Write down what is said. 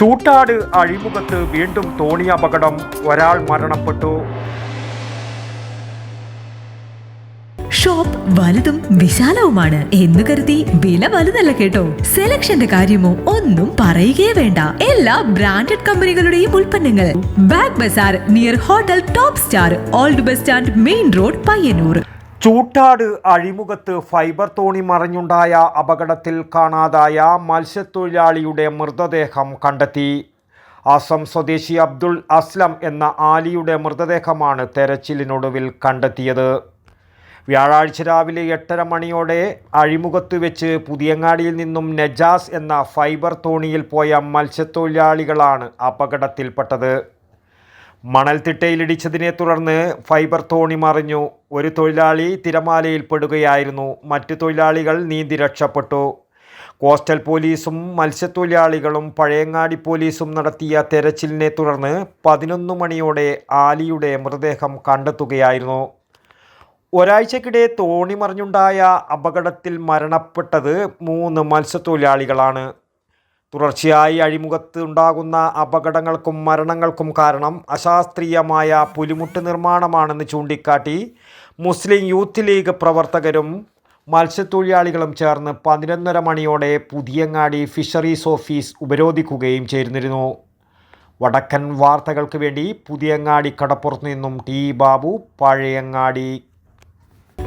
ചൂട്ടാട് അഴിമുഖത്ത് വീണ്ടും തോണി അപകടം. ഒരാൾ മരണപ്പെട്ടു. ഷോപ്പ് വലുതും വിശാലവുമാണ് എന്ന് കരുതി വില വലുതല്ല കേട്ടോ. സെലക്ഷന്റെ കാര്യമോ ഒന്നും പറയുകയേ വേണ്ട. എല്ലാ ബ്രാൻഡഡ് കമ്പനികളുടെയും ഉൽപ്പന്നങ്ങൾ. Bag bazaar near hotel top star old bus stand main road Payyanur. Choottad അഴിമുഖത്ത് fibre തോണി മറിഞ്ഞുണ്ടായ അപകടത്തിൽ കാണാതായ മത്സ്യത്തൊഴിലാളിയുടെ മൃതദേഹം കണ്ടെത്തി. അസം സ്വദേശി അബ്ദുൾ അസ്ലം എന്ന ആലിയുടെ മൃതദേഹമാണ് തെരച്ചിലിനൊടുവിൽ കണ്ടെത്തിയത്. വ്യാഴാഴ്ച രാവിലെ എട്ടര മണിയോടെ അഴിമുഖത്ത് വെച്ച് പുതിയങ്ങാടിയിൽ നിന്നും നജാസ് എന്ന ഫൈബർ തോണിയിൽ പോയ മത്സ്യത്തൊഴിലാളികളാണ് അപകടത്തിൽപ്പെട്ടത്. മണൽത്തിട്ടയിലിടിച്ചതിനെ തുടർന്ന് ഫൈബർ തോണി മറിഞ്ഞു. ഒരു തൊഴിലാളി തിരമാലയിൽപ്പെടുകയായിരുന്നു. മറ്റു തൊഴിലാളികൾ നീന്തി രക്ഷപ്പെട്ടു. കോസ്റ്റൽ പോലീസും മത്സ്യത്തൊഴിലാളികളും പഴയങ്ങാടി പോലീസും നടത്തിയ തെരച്ചിലിനെ തുടർന്ന് പതിനൊന്ന് മണിയോടെ ആലിയുടെ മൃതദേഹം കണ്ടെത്തുകയായിരുന്നു. ഒരാഴ്ചക്കിടെ തോണി മറിഞ്ഞുണ്ടായ അപകടത്തിൽ മരണപ്പെട്ടത് മൂന്ന് മത്സ്യത്തൊഴിലാളികളാണ്. തുടർച്ചയായി അഴിമുഖത്ത് ഉണ്ടാകുന്ന അപകടങ്ങൾക്കും മരണങ്ങൾക്കും കാരണം അശാസ്ത്രീയമായ പുലിമുട്ട് നിർമ്മാണമാണെന്ന് ചൂണ്ടിക്കാട്ടി മുസ്ലിം യൂത്ത് ലീഗ് പ്രവർത്തകരും മത്സ്യത്തൊഴിലാളികളും ചേർന്ന് പതിനൊന്നര മണിയോടെ പുതിയങ്ങാടി ഫിഷറീസ് ഓഫീസ് ഉപരോധിക്കുകയും ചെയ്തിരുന്നു. വടക്കൻ വാർത്തകൾക്ക് വേണ്ടി പുതിയങ്ങാടി കടപ്പുറത്ത് നിന്നും ടി ബാബു പഴയങ്ങാടി